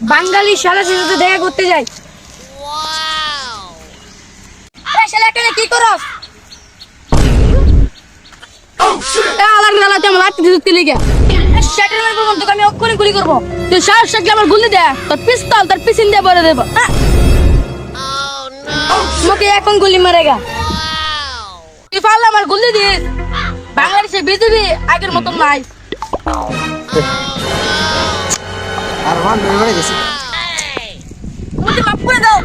বাঙালি শালা সাথে দেখা করতে যাই এই শালা এখানে কি করস? আলার নালা তুই আমার লাঠি দিতে লিগে। শাটার মারবো বন্ধু আমি অক্ষরে গুলি করব। তুই সাহস থাকলে আমার গুলি দে। তোর পিস্তল তোর পিছন দিয়ে বলে দেবো। আহ! তোমাকে এখন গুলি মারেগা তুই পারলে আমার গুলি দিয়ে বাংলাদেশে বিজেপি আগের মতন নাই। আর আমার মেরে গেছে। মুঝে মাফ করে দাও।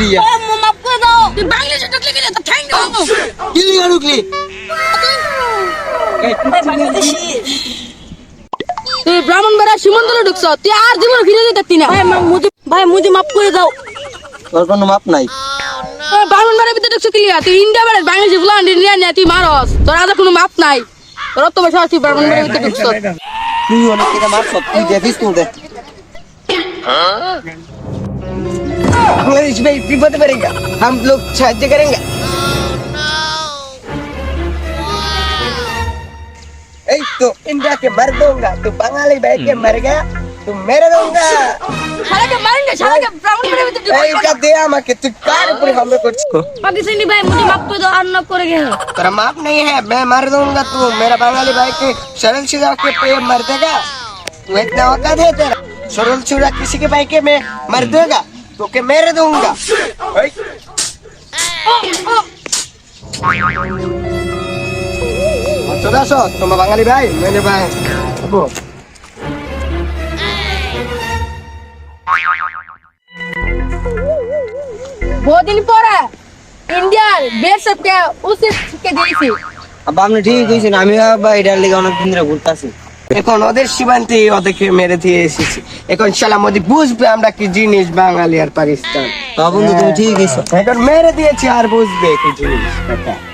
লিয়া ও, মু মাফ করে দাও। তুই বাংলাদেশে ঢুকলে গেলে? তো ঠ্যাং দেবো লিয়া ঢুকলি। তুই ব্রাহ্মণ বেড়া সীমান্তলে ঢুকছ। তুই আর জীবন ফিরে যেতে না। ভাই মা মুঝে ভাই মুঝে মাফ করে দাও। তোর কোনো মাপ নাই। ব্রাহ্মণ বেড়ার ভিতরে ঢুকছ কিলিয়া তুই ইন্ডিয়া বেড়া বাংলাদেশে ফুলান নিয়ে নিয়ে তুই মারস। তোর কোনো মাপ নাই। তোর তো বসে তুই ব্রাহ্মণ বেড়ার ভিতরে ঢুকছ। তুই অনেক মারছ তুই দে পিস্তল দে। भाई विपद हम लोग साहाय्य करेंगे। तो इंडिया के मर दूँगा तो बंगाली बैठ के मर गया तो मेरे दूँगा। माफ़ नहीं है मैं मर दूँगा तू मेरा बंगाली भाई के मर देगा। तू इतना औकात है तेरा। सरल सीधा किसी के भाई के मैं मर देगा तो के मेरे दूंगा ओए, চলে আসো তোমার বাঙালি ভাই মেনে ভাই আবু, बहुत दिन পরে ইন্ডিয়ার বেসব কে উসে কে দিয়েছি আব্বা আপনি ঠিক কইছেন আমি আব্বা এটার লেগে অনেক দিন ধরে ঘুরতাছি এখন ওদের সীমান্তে ওদেরকে মেরে দিয়ে এসেছি। এখন সালাম মোদি বুঝবে আমরা কি জিনিস বাঙালি আর পাকিস্তান। তা বন্ধু তুমি ঠিক এখন মেরে দিয়েছি আর বুঝবে কি জিনিস। ব্যাপার।